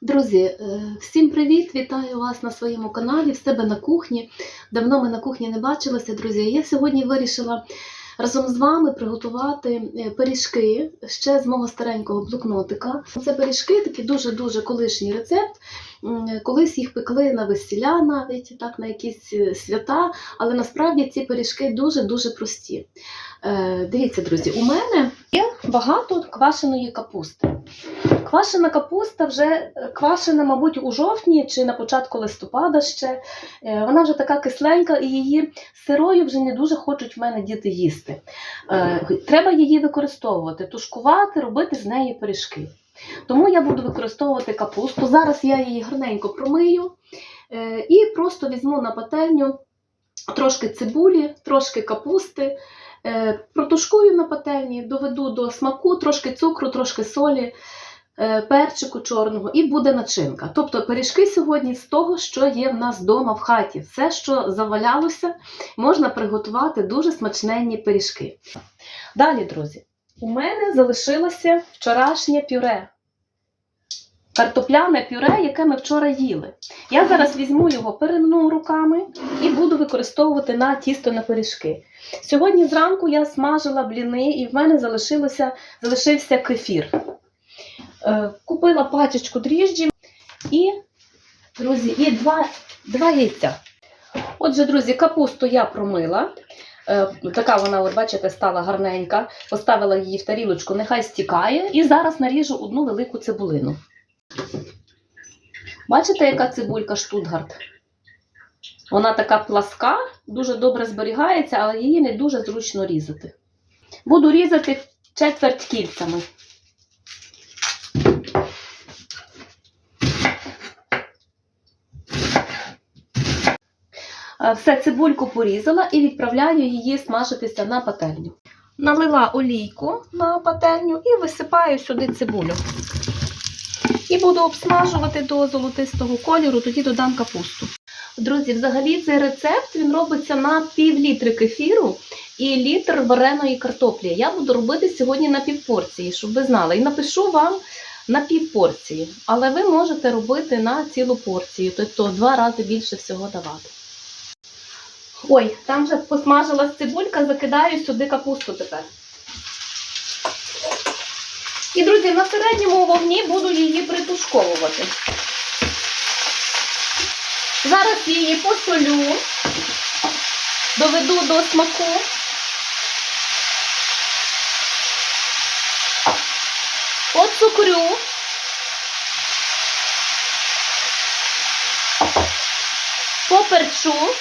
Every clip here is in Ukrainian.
Друзі, е, всім привіт! Вітаю вас на своєму каналі, в себе на кухні. Давно ми на кухні не бачилися, друзі. Я сьогодні вирішила разом з вами приготувати е, пиріжки ще з мого старенького блокнотика. Це пиріжки, такий дуже-дуже колишній рецепт. Колись їх пекли на весіля, навіть так, на якісь е, свята, але насправді ці пиріжки дуже-дуже прості. Е, Дивіться, друзі, у мене є багато квашеної капусти. Квашена капуста вже е, квашена, мабуть, у жовтні чи на початку листопада ще. Е, Вона вже така кисленька, і її сирою вже не дуже хочуть в мене діти їсти. Е, Треба її використовувати, тушкувати, робити з неї пиріжки. Тому я буду використовувати капусту. Зараз я її гарненько промию і просто візьму на пательню трошки цибулі, трошки капусти. Протушкую на пательні, доведу до смаку, трошки цукру, трошки солі перчику чорного і буде начинка. Тобто пиріжки сьогодні з того, що є в нас вдома в хаті. Все, що завалялося, можна приготувати дуже смачненні пиріжки. Далі, друзі, у мене залишилося вчорашнє пюре. Картопляне пюре, яке ми вчора їли. Я зараз візьму його, перемну руками і буду використовувати на тісто на пиріжки. Сьогодні зранку я смажила бліни, і в мене залишилося, залишився кефір. Е, Купила пачечку дріжджів і, друзі, і два, два яйця. Отже, друзі, капусту я промила. Е, Така вона, от бачите, стала гарненька. Поставила її в тарілочку, нехай стікає. І зараз наріжу одну велику цибулину. Бачите, яка цибулька штутгарт? Вона така пласка, дуже добре зберігається, але її не дуже зручно різати. Буду різати четверть кільцями. Все, цибульку порізала і відправляю її смажитися на пательню. Налила олійку на пательню і висипаю сюди цибулю. І буду обсмажувати до золотистого кольору, тоді додам капусту. Друзі, взагалі цей рецепт він робиться на пів літри кефіру і літр вареної картоплі. Я буду робити сьогодні на півпорції, щоб ви знали. І напишу вам на півпорції. Але ви можете робити на цілу порцію, тобто два рази більше всього давати. Ой, там вже посмажилась цибулька, закидаю сюди капусту тепер. І, друзі, на середньому вогні буду її притушковувати. Зараз її посолю, доведу до смаку. Оцукрю. Поперчу.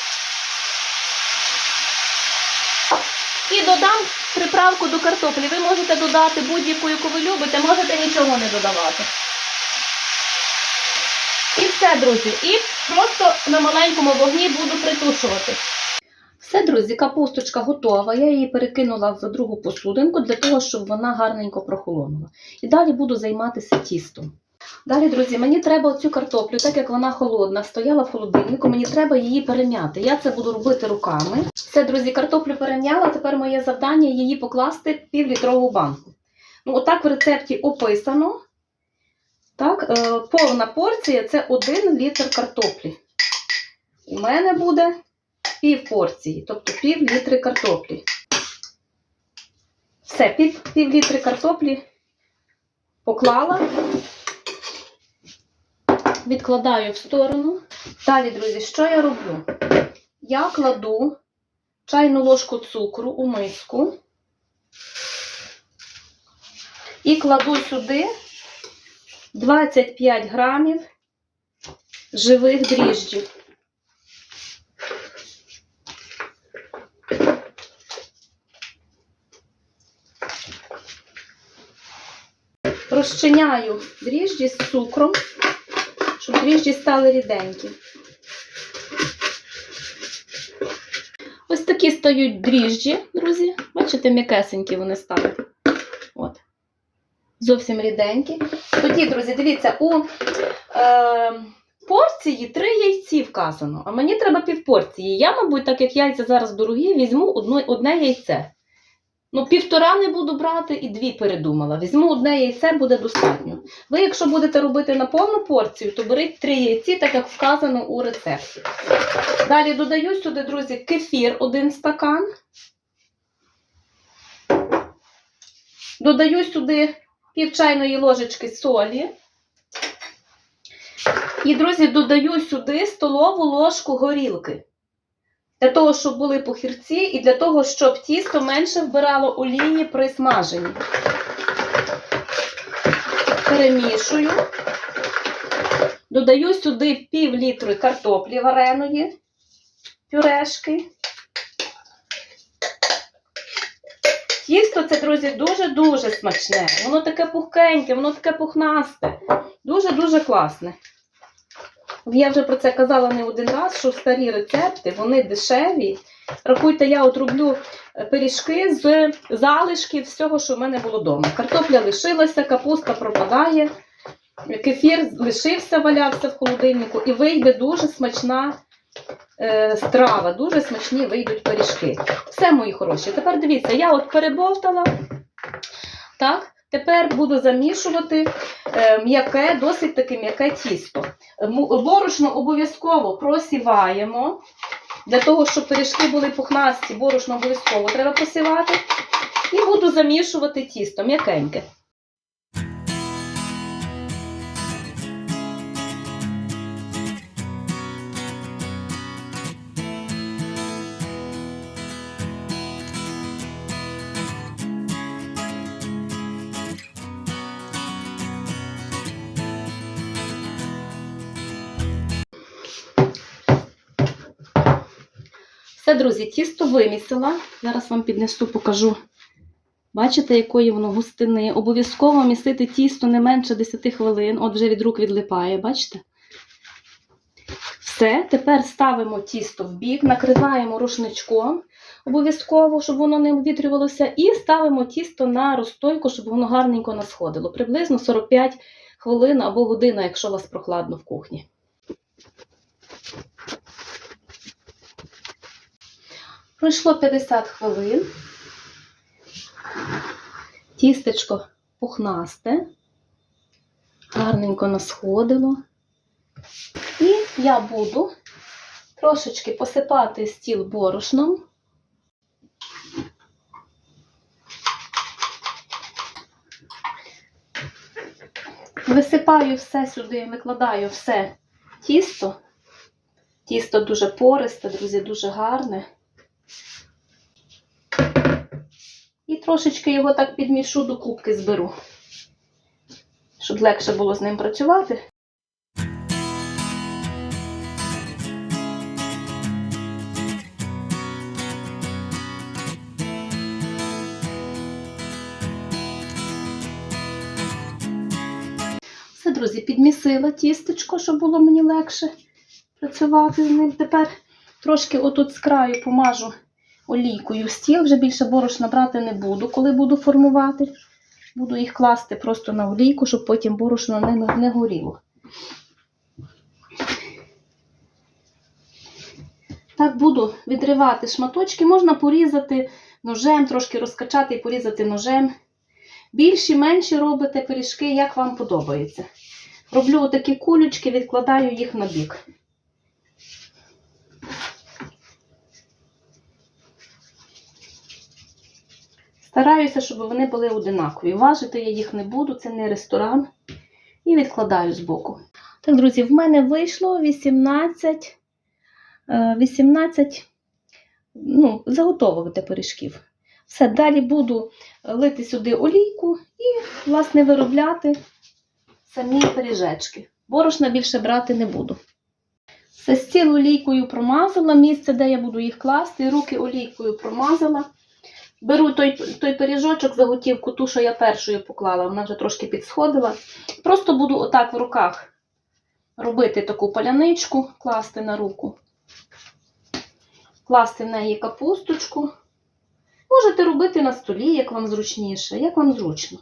І додам приправку до картоплі. Ви можете додати будь-яку, яку ви любите, можете нічого не додавати. І все, друзі. І просто на маленькому вогні буду притушувати. Все, друзі, капусточка готова. Я її перекинула в другу посудинку для того, щоб вона гарненько прохолонула. І далі буду займатися тістом. Далі, друзі, мені треба цю картоплю, так як вона холодна, стояла в холодильнику, мені треба її перем'яти. Я це буду робити руками. Все, друзі, картоплю перем'яла. Тепер моє завдання її покласти в півлітрову банку. Ну, отак в рецепті описано. Так, е, повна порція це 1 літр картоплі. У мене буде пів порції, тобто пів літри картоплі. Все, пів, пів літри картоплі поклала. Відкладаю в сторону. Далі, друзі, що я роблю? Я кладу чайну ложку цукру у миску і кладу сюди 25 грамів живих дріжджів. Розчиняю дріжджі з цукром, щоб дріжджі стали ріденькі. Такі стають дріжджі, друзі. Бачите, м'якесенькі вони стали. От. Зовсім ріденькі. Тоді, друзі, дивіться, у е, порції три яйці вказано, а мені треба півпорції. Я, мабуть, так як яйця зараз дорогі, візьму одну, одне яйце. Ну, півтора не буду брати і дві передумала. Візьму одне яйце, буде достатньо. Ви, якщо будете робити на повну порцію, то беріть три яйці, так як вказано у рецепті. Далі додаю сюди, друзі, кефір один стакан. Додаю сюди пів чайної ложечки солі. І, друзі, додаю сюди столову ложку горілки. Для того, щоб були похірці, і для того, щоб тісто менше вбирало олії при смаженні. Перемішую. Додаю сюди пів літри картоплі вареної, пюрешки. Тісто це, друзі, дуже-дуже смачне. Воно таке пухкеньке, воно таке пухнасте. Дуже-дуже класне. Я вже про це казала не один раз, що старі рецепти, вони дешеві. Рахуйте, я от роблю е, пиріжки з залишків всього, що в мене було вдома. Картопля лишилася, капуста пропадає, кефір лишився, валявся в холодильнику, і вийде дуже смачна е, страва, дуже смачні вийдуть пиріжки. Все, мої хороші. Тепер дивіться, я от перебовтала. Так, тепер буду замішувати е, м'яке, досить таке м'яке тісто. Борошно обов'язково просіваємо. Для того, щоб пиріжки були пухнасті, борошно обов'язково треба просівати. І буду замішувати тісто м'якеньке. Все, друзі, тісто вимісила. Зараз вам піднесу, покажу. Бачите, якої воно густини. Обов'язково місити тісто не менше 10 хвилин. От вже від рук відлипає, бачите? Все, тепер ставимо тісто в бік, накриваємо рушничком обов'язково, щоб воно не обвітрювалося, і ставимо тісто на розстойку, щоб воно гарненько насходило. Приблизно 45 хвилин або година, якщо у вас прохладно в кухні. Пройшло 50 хвилин. Тістечко пухнасте, гарненько насходило. І я буду трошечки посипати стіл борошном. Висипаю все сюди, викладаю все тісто. Тісто дуже пористе, друзі, дуже гарне. Трошечки його так підмішу до кубки зберу, щоб легше було з ним працювати. Все, друзі, підмісила тістечко, щоб було мені легше працювати з ним. Тепер трошки отут з краю помажу олійкою стіл. Вже більше борошна брати не буду, коли буду формувати. Буду їх класти просто на олійку, щоб потім борошно не, не горіло. Так буду відривати шматочки. Можна порізати ножем, трошки розкачати і порізати ножем. Більші, менші робите пиріжки, як вам подобається. Роблю такі кулючки, відкладаю їх на бік. Стараюся, щоб вони були одинакові. Важити я їх не буду, це не ресторан. І відкладаю збоку. Так, друзі, в мене вийшло 18, е, 18 ну, заготовок для пиріжків. Все, далі буду лити сюди олійку і, власне, виробляти самі пиріжечки. Борошна більше брати не буду. Все, стіл олійкою промазала, місце, де я буду їх класти, руки олійкою промазала. Беру той, той пиріжочок, заготівку, ту, що я першою поклала, вона вже трошки підсходила. Просто буду отак в руках робити таку паляничку, класти на руку, класти в неї капусточку. Можете робити на столі, як вам зручніше, як вам зручно.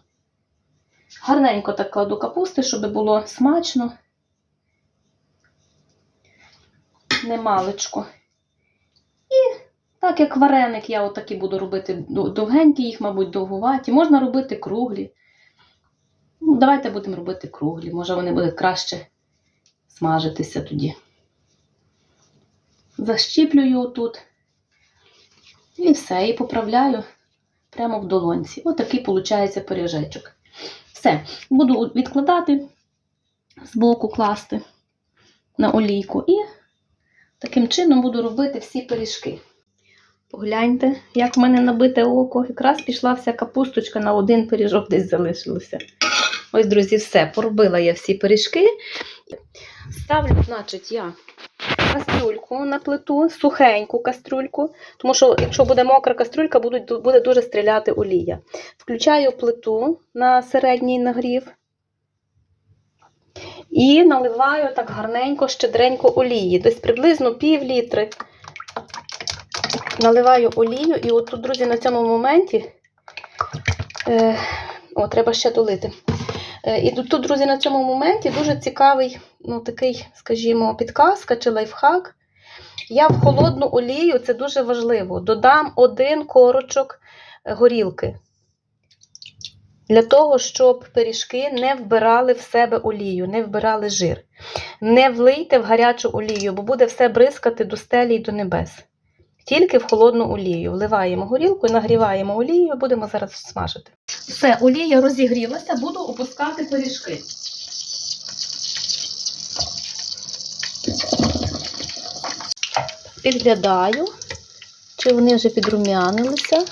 Гарненько так кладу капусти, щоб було смачно. Немалечко. Так як вареник, я отакі буду робити довгенькі, їх, мабуть, довгуваті. Можна робити круглі. Ну, давайте будемо робити круглі. Може, вони будуть краще смажитися тоді. Защіплюю тут. І все, і поправляю прямо в долонці. Отакий виходить пиріжечок. Все, буду відкладати, збоку класти на олійку і таким чином буду робити всі пиріжки. Погляньте, як в мене набите око. Якраз пішла вся капусточка на один пиріжок десь залишилося. Ось, друзі, все. Поробила я всі пиріжки. Ставлю, значить, я кастрюльку на плиту, сухеньку кастрюльку, тому що якщо буде мокра кастрюлька, буде дуже стріляти олія. Включаю плиту на середній нагрів і наливаю так гарненько, щедренько олії. Десь приблизно пів літри. Наливаю олію, і от тут, друзі, на цьому моменті. Е, о, треба ще долити. Е, І тут, друзі, на цьому моменті дуже цікавий, ну, такий, скажімо, підказка чи лайфхак. Я в холодну олію, це дуже важливо, додам один корочок е, горілки. Для того, щоб пиріжки не вбирали в себе олію, не вбирали жир. Не влийте в гарячу олію, бо буде все бризкати до стелі і до небес. Тільки в холодну олію. Вливаємо горілку і нагріваємо олію, будемо зараз смажити. Все, олія розігрілася, буду опускати пиріжки. Підглядаю, чи вони вже підрум'янилися.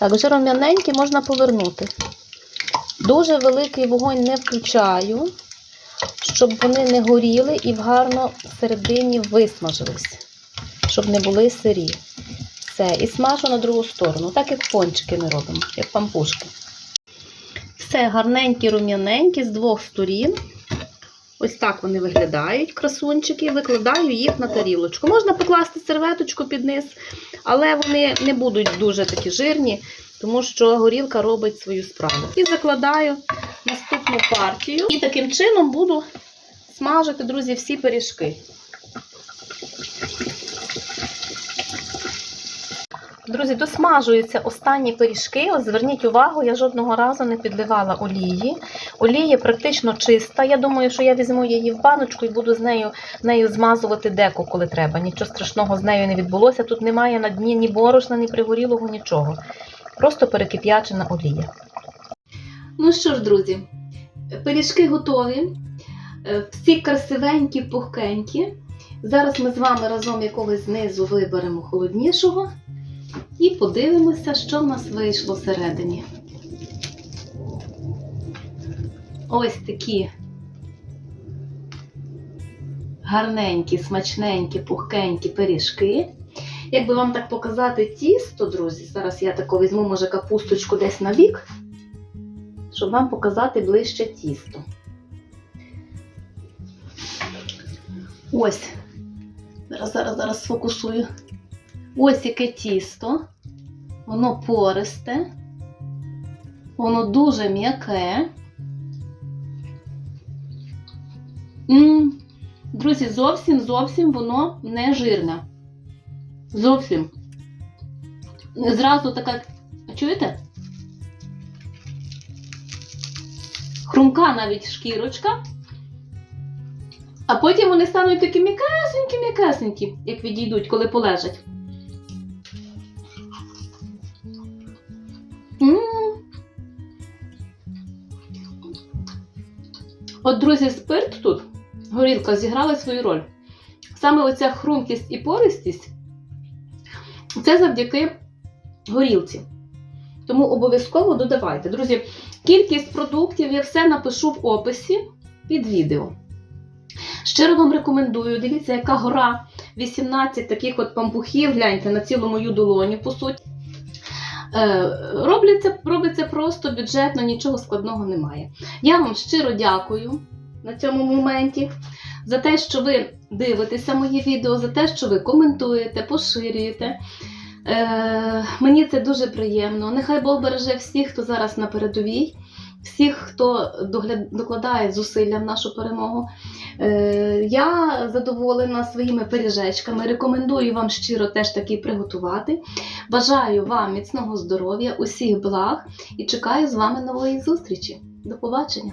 Так, вже рум'яненькі можна повернути. Дуже великий вогонь не включаю, щоб вони не горіли і гарно всередині висмажились, щоб не були сирі. Все, і смажу на другу сторону, так як пончики ми робимо, як пампушки. Все гарненькі, рум'яненькі з двох сторін. Ось так вони виглядають, красунчики. Викладаю їх на тарілочку. Можна покласти серветочку під низ, але вони не будуть дуже такі жирні, тому що горілка робить свою справу. І закладаю наступну партію. І таким чином буду смажити, друзі, всі пиріжки. Друзі, досмажуються останні пиріжки. Ось зверніть увагу, я жодного разу не підливала олії. Олія практично чиста. Я думаю, що я візьму її в баночку і буду з нею, нею змазувати деко, коли треба. Нічого страшного з нею не відбулося. Тут немає на дні ні борошна, ні пригорілого, нічого. Просто перекип'ячена олія. Ну що ж, друзі, пиріжки готові. Е, Всі красивенькі, пухкенькі. Зараз ми з вами разом якогось знизу виберемо холоднішого і подивимося, що в нас вийшло всередині. Ось такі гарненькі, смачненькі, пухкенькі пиріжки. Якби вам так показати тісто, друзі, зараз я тако візьму, може, капусточку десь на бік, щоб вам показати ближче тісто. Ось. Зараз, зараз, зараз сфокусую. Ось яке тісто. Воно пористе, воно дуже м'яке. Друзі, зовсім зовсім воно не жирне. Зовсім. Зразу така, чуєте? Хрумка навіть шкірочка. А потім вони стануть такі м'якесенькі, м'якесенькі, як відійдуть, коли полежать. От, друзі, спирт тут, горілка, зіграли свою роль. Саме оця хрумкість і пористість це завдяки горілці. Тому обов'язково додавайте. Друзі, кількість продуктів я все напишу в описі під відео. Щиро вам рекомендую, дивіться, яка гора 18 таких от пампухів, гляньте на цілу мою долоню, по суті. Е, робляться, робиться просто бюджетно, нічого складного немає. Я вам щиро дякую на цьому моменті за те, що ви дивитеся мої відео, за те, що ви коментуєте, поширюєте. Е, мені це дуже приємно. Нехай Бог береже всіх, хто зараз на передовій. Всіх, хто докладає зусилля в нашу перемогу. Е, Я задоволена своїми пиріжечками. Рекомендую вам щиро теж такі приготувати. Бажаю вам міцного здоров'я, усіх благ і чекаю з вами нової зустрічі. До побачення!